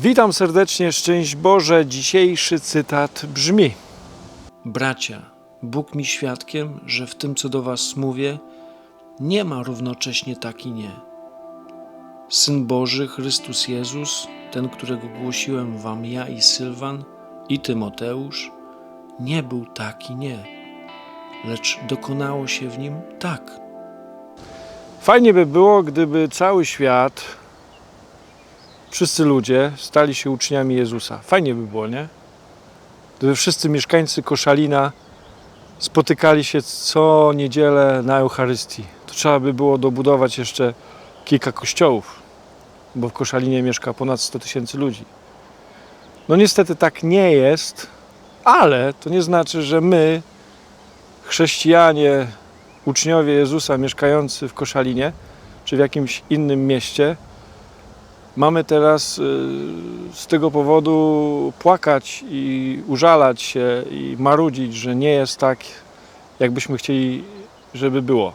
Witam serdecznie, szczęść Boże. Dzisiejszy cytat brzmi: Bracia, Bóg mi świadkiem, że w tym, co do Was mówię, nie ma równocześnie tak i nie. Syn Boży, Chrystus Jezus, ten, którego głosiłem Wam ja i Sylwan, i Tymoteusz, nie był tak i nie, lecz dokonało się w nim tak. Fajnie by było, gdyby cały świat, wszyscy ludzie stali się uczniami Jezusa. Fajnie by było, nie? Gdyby wszyscy mieszkańcy Koszalina spotykali się co niedzielę na Eucharystii. To trzeba by było dobudować jeszcze kilka kościołów, bo w Koszalinie mieszka ponad 100 tysięcy ludzi. No niestety tak nie jest, ale to nie znaczy, że my, chrześcijanie, uczniowie Jezusa mieszkający w Koszalinie czy w jakimś innym mieście, mamy teraz y, z tego powodu płakać i użalać się i marudzić, że nie jest tak, jakbyśmy chcieli, żeby było.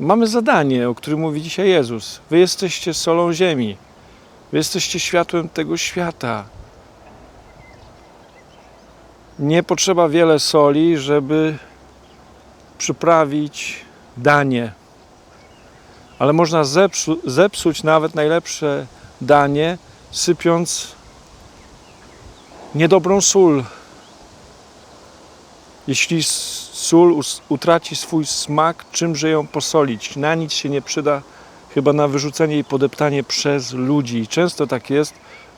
Mamy zadanie, o którym mówi dzisiaj Jezus. Wy jesteście solą ziemi. Wy jesteście światłem tego świata. Nie potrzeba wiele soli, żeby przyprawić danie. Ale można zepsu, zepsuć nawet najlepsze danie, sypiąc niedobrą sól. Jeśli sól utraci swój smak, czymże ją posolić? Na nic się nie przyda, chyba na wyrzucenie i podeptanie przez ludzi. Często tak jest,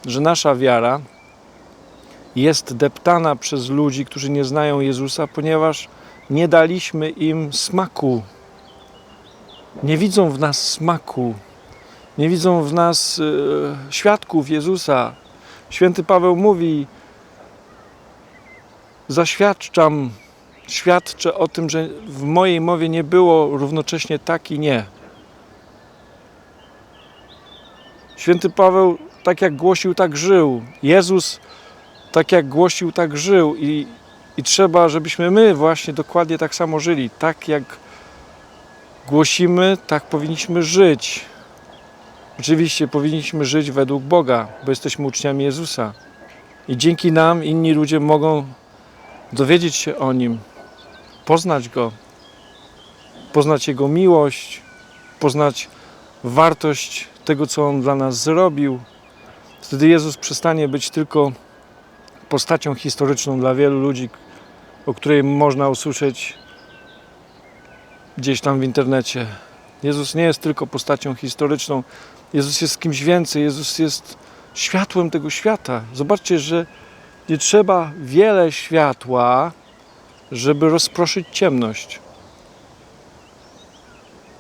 że nasza wiara jest deptana przez ludzi, którzy nie znają Jezusa, ponieważ nie daliśmy im smaku. Nie widzą w nas smaku. Nie widzą w nas e, świadków Jezusa. Święty Paweł mówi: Zaświadczam, świadczę o tym, że w mojej mowie nie było równocześnie tak i nie. Święty Paweł tak jak głosił, tak żył. Jezus tak jak głosił, tak żył i, i trzeba, żebyśmy my właśnie dokładnie tak samo żyli. Tak jak głosimy, tak powinniśmy żyć. Oczywiście powinniśmy żyć według Boga, bo jesteśmy uczniami Jezusa. I dzięki nam inni ludzie mogą dowiedzieć się o Nim, poznać Go, poznać Jego miłość, poznać wartość tego, co On dla nas zrobił. Wtedy Jezus przestanie być tylko postacią historyczną dla wielu ludzi, o której można usłyszeć gdzieś tam w internecie. Jezus nie jest tylko postacią historyczną, Jezus jest kimś więcej, Jezus jest światłem tego świata. Zobaczcie, że nie trzeba wiele światła, żeby rozproszyć ciemność.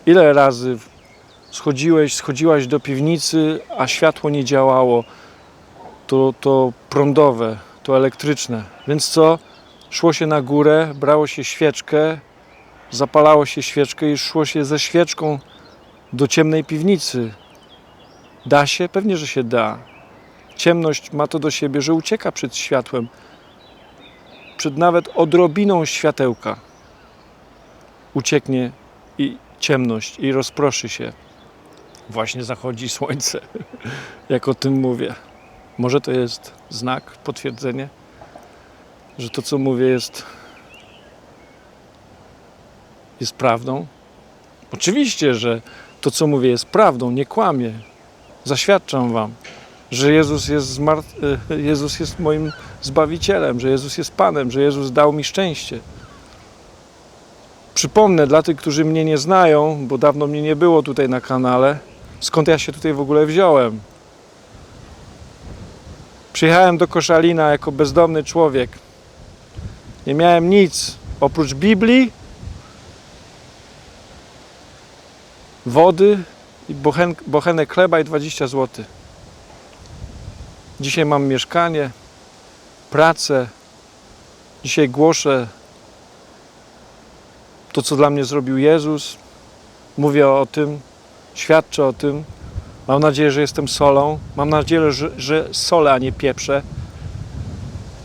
Ile razy schodziłeś, schodziłaś do piwnicy, a światło nie działało, to, to prądowe, to elektryczne. Więc co? Szło się na górę, brało się świeczkę, zapalało się świeczkę i szło się ze świeczką do ciemnej piwnicy. Da się? Pewnie, że się da. Ciemność ma to do siebie, że ucieka przed światłem, przed nawet odrobiną światełka. Ucieknie i ciemność i rozproszy się. Właśnie zachodzi słońce, jak o tym mówię. Może to jest znak, potwierdzenie, że to, co mówię, jest, jest prawdą? Oczywiście, że to, co mówię, jest prawdą, nie kłamię. Zaświadczam Wam, że Jezus jest, e, Jezus jest moim Zbawicielem, że Jezus jest Panem, że Jezus dał mi szczęście. Przypomnę dla tych, którzy mnie nie znają, bo dawno mnie nie było tutaj na kanale, skąd ja się tutaj w ogóle wziąłem. Przyjechałem do Koszalina jako bezdomny człowiek. Nie miałem nic oprócz Biblii, wody i bochen, bochenek chleba i 20 zł. Dzisiaj mam mieszkanie, pracę. Dzisiaj głoszę to, co dla mnie zrobił Jezus. Mówię o tym, świadczę o tym. Mam nadzieję, że jestem solą. Mam nadzieję, że, że solę, a nie pieprzę,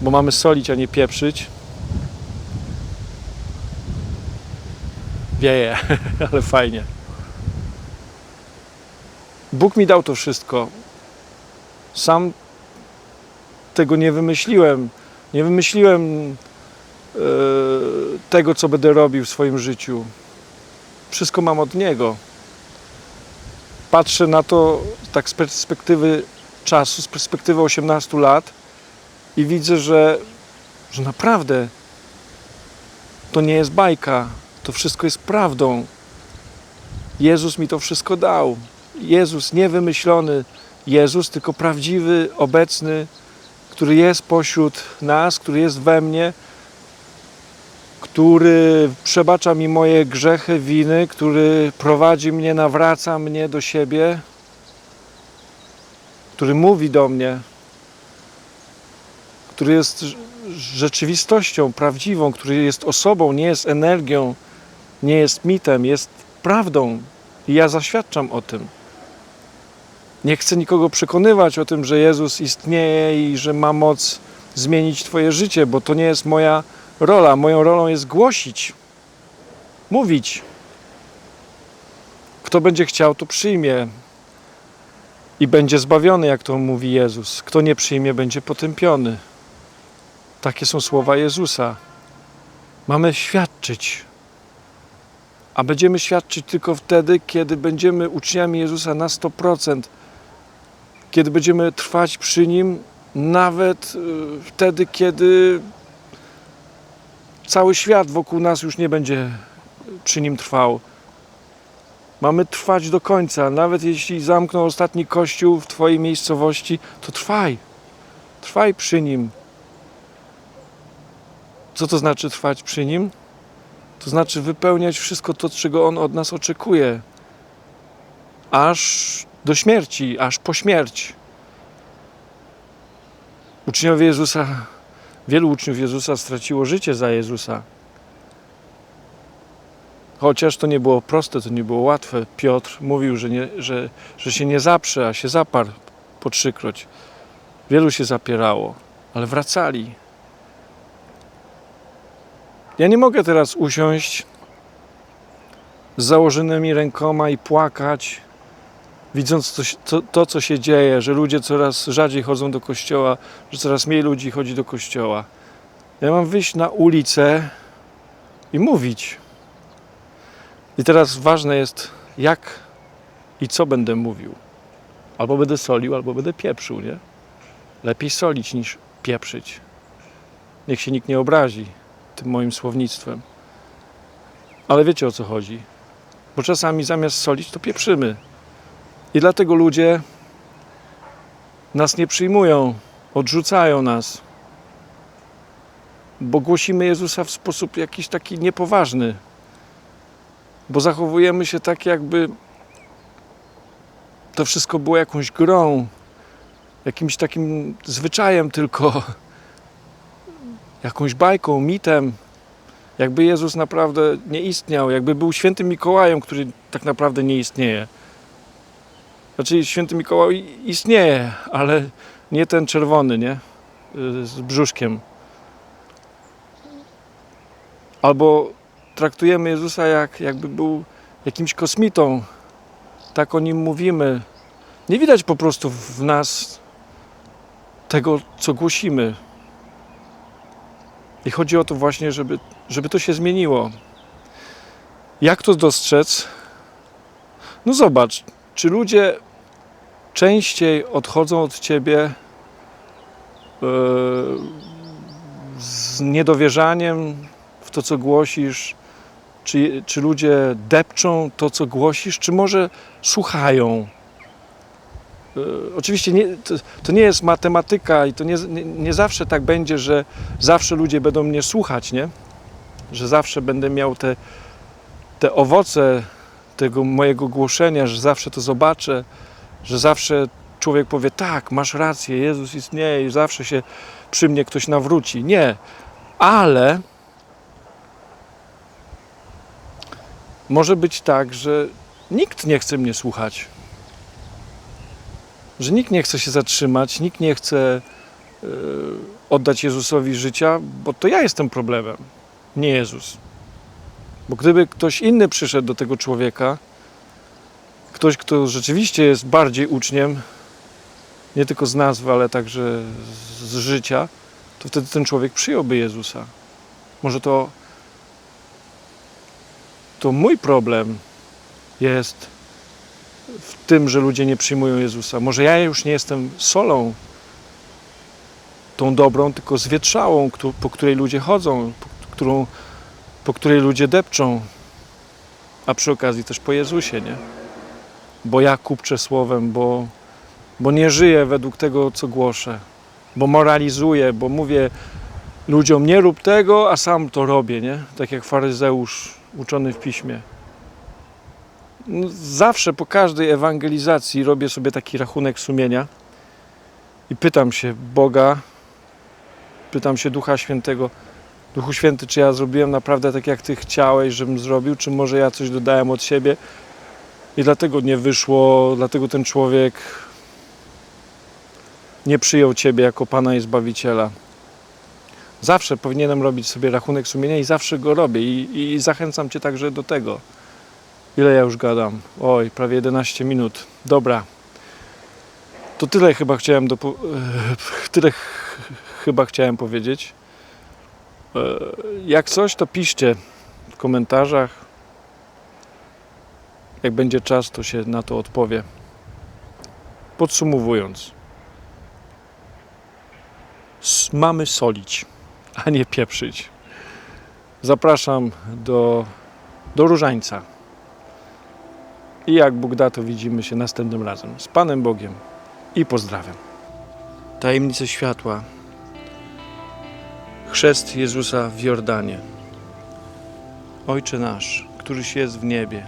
bo mamy solić, a nie pieprzyć. Wieje, ale fajnie. Bóg mi dał to wszystko. Sam tego nie wymyśliłem. Nie wymyśliłem e, tego, co będę robił w swoim życiu. Wszystko mam od Niego. Patrzę na to tak z perspektywy czasu, z perspektywy 18 lat i widzę, że, że naprawdę to nie jest bajka, to wszystko jest prawdą. Jezus mi to wszystko dał. Jezus nie wymyślony, Jezus, tylko prawdziwy, obecny, który jest pośród nas, który jest we mnie, który przebacza mi moje grzechy, winy, który prowadzi mnie, nawraca mnie do siebie, który mówi do mnie, który jest rz- rzeczywistością prawdziwą, który jest osobą, nie jest energią, nie jest mitem, jest prawdą. I ja zaświadczam o tym. Nie chcę nikogo przekonywać o tym, że Jezus istnieje i że ma moc zmienić Twoje życie, bo to nie jest moja rola. Moją rolą jest głosić, mówić. Kto będzie chciał, to przyjmie i będzie zbawiony, jak to mówi Jezus. Kto nie przyjmie, będzie potępiony. Takie są słowa Jezusa. Mamy świadczyć. A będziemy świadczyć tylko wtedy, kiedy będziemy uczniami Jezusa na 100%, kiedy będziemy trwać przy Nim, nawet y, wtedy, kiedy cały świat wokół nas już nie będzie przy Nim trwał. Mamy trwać do końca, nawet jeśli zamkną ostatni kościół w Twojej miejscowości, to trwaj. Trwaj przy Nim. Co to znaczy trwać przy Nim? To znaczy wypełniać wszystko to, czego On od nas oczekuje. Aż śmierci, aż po śmierć. Uczniowie Jezusa, wielu uczniów Jezusa straciło życie za Jezusa. Chociaż to nie było proste, to nie było łatwe. Piotr mówił, że, nie, że, że się nie zaprze, a się zaparł po trzykroć. Wielu się zapierało, ale wracali. Ja nie mogę teraz usiąść z założonymi rękoma i płakać, widząc to, to, to, co się dzieje, że ludzie coraz rzadziej chodzą do kościoła, że coraz mniej ludzi chodzi do kościoła. Ja mam wyjść na ulicę i mówić. I teraz ważne jest, jak i co będę mówił. Albo będę solił, albo będę pieprzył, nie? Lepiej solić niż pieprzyć. Niech się nikt nie obrazi tym moim słownictwem. Ale wiecie o co chodzi. Bo czasami zamiast solić, to pieprzymy. I dlatego ludzie nas nie przyjmują, odrzucają nas. Bo głosimy Jezusa w sposób jakiś taki niepoważny. Bo zachowujemy się tak, jakby to wszystko było jakąś grą, jakimś takim zwyczajem tylko, jakąś bajką, mitem. Jakby Jezus naprawdę nie istniał, jakby był świętym Mikołajem, który tak naprawdę nie istnieje. Znaczy święty Mikołaj istnieje, ale nie ten czerwony, nie? Y, Z brzuszkiem. Albo traktujemy Jezusa jak, jakby był jakimś kosmitą. Tak o nim mówimy. Nie widać po prostu w nas tego, co głosimy. I chodzi o to właśnie, żeby, żeby to się zmieniło. Jak to dostrzec? No zobacz, czy ludzie częściej odchodzą od ciebie e, z niedowierzaniem w to, co głosisz? Czy, czy ludzie depczą to, co głosisz, czy może słuchają? E, Oczywiście nie, to, to nie jest matematyka i to nie, nie, nie zawsze tak będzie, że zawsze ludzie będą mnie słuchać, nie? Że zawsze będę miał te, te owoce tego mojego głoszenia, że zawsze to zobaczę, że zawsze człowiek powie: Tak, masz rację, Jezus istnieje i zawsze się przy mnie ktoś nawróci. Nie, ale może być tak, że nikt nie chce mnie słuchać że nikt nie chce się zatrzymać, nikt nie chce e, oddać Jezusowi życia, bo to ja jestem problemem, nie Jezus. Bo gdyby ktoś inny przyszedł do tego człowieka, ktoś, kto rzeczywiście jest bardziej uczniem, nie tylko z nazwy, ale także z- życia, to wtedy ten człowiek przyjąłby Jezusa. Może to, to mój problem jest w tym, że ludzie nie przyjmują Jezusa. Może ja już nie jestem solą tą dobrą, tylko zwietrzałą, po której ludzie chodzą, po, którą, po której ludzie depczą, a przy okazji też po Jezusie, nie? Bo ja kupczę słowem, bo, bo nie żyję według tego, co głoszę, bo moralizuję, bo mówię ludziom nie rób tego, a sam to robię, nie? Tak jak faryzeusz uczony w piśmie. No, Zawsze po każdej ewangelizacji robię sobie taki rachunek sumienia i pytam się Boga, pytam się Ducha Świętego, Duchu Święty, czy ja zrobiłem naprawdę tak, jak Ty chciałeś, żebym zrobił, czy może ja coś dodałem od siebie i dlatego nie wyszło, dlatego ten człowiek nie przyjął Ciebie jako Pana i Zbawiciela. Zawsze powinienem robić sobie rachunek sumienia i zawsze go robię i, i zachęcam Cię także do tego. Ile ja już gadam? Oj, prawie 11 minut. Dobra. To tyle chyba chciałem do, tyle ch- chyba chciałem powiedzieć. E, Jak coś, to piszcie w komentarzach. Jak będzie czas, to się na to odpowie. Podsumowując, mamy solić, a nie pieprzyć. Zapraszam do, do Różańca. I jak Bóg da, to widzimy się następnym razem. Z Panem Bogiem i pozdrawiam. Tajemnice światła. Chrzest Jezusa w Jordanie. Ojcze nasz, któryś jest w niebie,